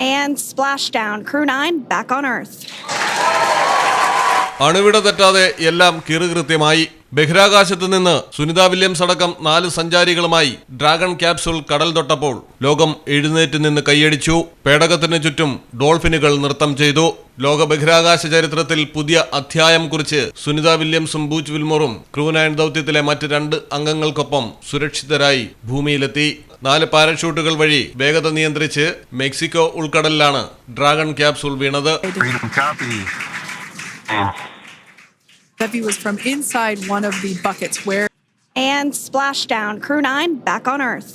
And splashdown. Crew 9 back on Earth. അണുവിട തെറ്റാതെ എല്ലാം കിറുകൃത്യമായി ബഹിരാകാശത്ത് നിന്ന് സുനിത വില്യംസ് അടക്കം നാല് സഞ്ചാരികളുമായി ഡ്രാഗൺ ക്യാപ്സൂൾ കടൽ തൊട്ടപ്പോൾ ലോകം എഴുന്നേറ്റ് നിന്ന് കൈയടിച്ചു പേടകത്തിന് ചുറ്റും ഡോൾഫിനുകൾ നൃത്തം ചെയ്തു ലോക ബഹിരാകാശ ചരിത്രത്തിൽ പുതിയ അധ്യായം കുറിച്ച് സുനിത വില്യംസും ബൂച്ച് വിൽമോറും ക്രൂ ക്രൂനയൻ ദൗത്യത്തിലെ മറ്റ് രണ്ട് അംഗങ്ങൾക്കൊപ്പം സുരക്ഷിതരായി ഭൂമിയിലെത്തി നാല് പാരഷൂട്ടുകൾ വഴി വേഗത നിയന്ത്രിച്ച് മെക്സിക്കോ ഉൾക്കടലിലാണ് ഡ്രാഗൺ ക്യാപ്സൂൾ വീണത് And splashdown. Crew 9 back on Earth.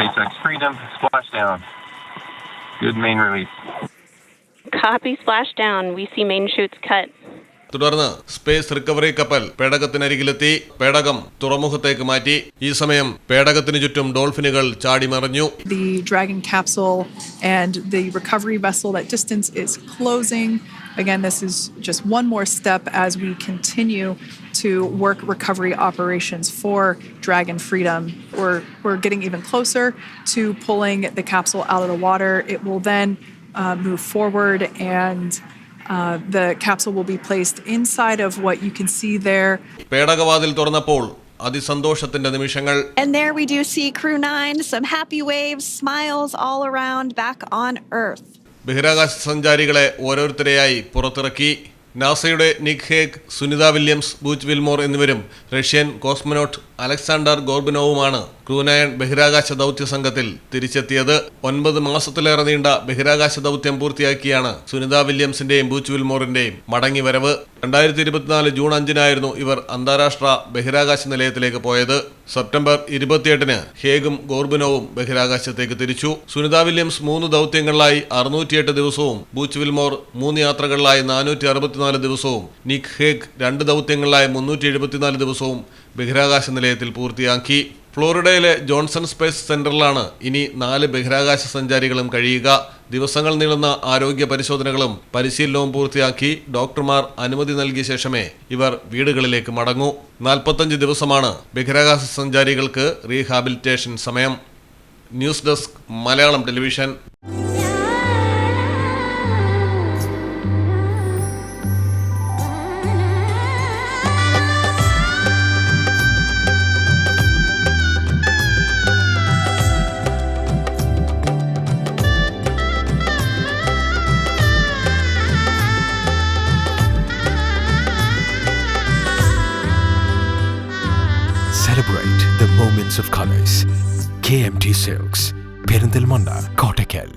SpaceX Freedom splashdown. Good main release. Copy splashdown. We see main shoots cut. തുടർന്ന് സ്പേസ് റിക്കവറി കപ്പൽ പേടകത്തിനരികിലെത്തി പേടകം തുറമുഖത്തേക്ക് മാറ്റി ഈ സമയം പേടകത്തിന് ചുറ്റും ഡോൾഫിനുകൾ ചാടിമറിഞ്ഞു the Dragon capsule and the recovery vessel, that distance is closing. Again, this is just one more step as we continue to work recovery operations for Dragon Freedom. We're, we're getting even closer to pulling the capsule out of the water. It will then uh, move forward and uh, the capsule will be placed inside of what you can see there. പേടകവാതിൽ തുറന്നപ്പോൾ അതിസന്തോഷത്തിന്റെ നിമിഷങ്ങൾ And there we do see Crew 9, some happy waves, smiles all around back on Earth. ബഹിരാകാശ സഞ്ചാരികളെ ഓരോരുത്തരെയായി പുറത്തിറക്കി നാസയുടെ Nick Hague Sunita Williams Butch Wilmore എന്നിവരും Russian cosmonaut Alexander ഗോർബിനോവുമാണ് crew nine ബഹിരാകാശ ദൗത്യ സംഘത്തിൽ തിരിച്ചെത്തിയത് ഒൻപത് മാസത്തിലേറെ നീണ്ട ബഹിരാകാശ ദൗത്യം പൂർത്തിയാക്കിയാണ് സുനിത വില്യംസിന്റെയും ബൂച്ച് വിൽമോറിന്റെയും മടങ്ങിവരവ്. രണ്ടായിരത്തി ഇരുപത്തിനാല് ജൂൺ അഞ്ചിനായിരുന്നു ഇവർ അന്താരാഷ്ട്ര ബഹിരാകാശ നിലയത്തിലേക്ക് പോയത്. സെപ്റ്റംബർ ഇരുപത്തിയെട്ടിന് ഹേഗും ഗോർബിനോവും ബഹിരാകാശത്തേക്ക് തിരിച്ചു. സുനിത വില്യംസ് മൂന്ന് ദൗത്യങ്ങളിലായി അറുന്നൂറ്റിയെട്ട് ദിവസവും ബൂച്ച് വിൽമോർ മൂന്ന് യാത്രകളിലായി നാനൂറ്റി അറുപത്തിനാല് ദിവസവും നിക് ഹേഗ് രണ്ട് ദൗത്യങ്ങളിലായി മുന്നൂറ്റി എഴുപത്തിനാല് ദിവസവും ബഹിരാകാശ നിലയത്തിൽ പൂർത്തിയാക്കി. ഫ്ലോറിഡയിലെ ജോൺസൺ സ്പേസ് സെന്ററിലാണ് ഇനി നാല് ബഹിരാകാശ സഞ്ചാരികളും കഴിയുക. ദിവസങ്ങൾ നീളുന്ന ആരോഗ്യ പരിശോധനകളും പരിശീലനവും പൂർത്തിയാക്കി ഡോക്ടർമാർ അനുമതി നൽകിയ ശേഷമേ ഇവർ വീടുകളിലേക്ക് മടങ്ങൂ. നാൽപ്പത്തഞ്ച് ദിവസമാണ് ബഹിരാകാശ സഞ്ചാരികൾക്ക് റീഹാബിലിറ്റേഷൻ സമയം. News desk Malayalam television. celebrate the moments of colors. KMT Silks, Perindil Manna, Kottakel.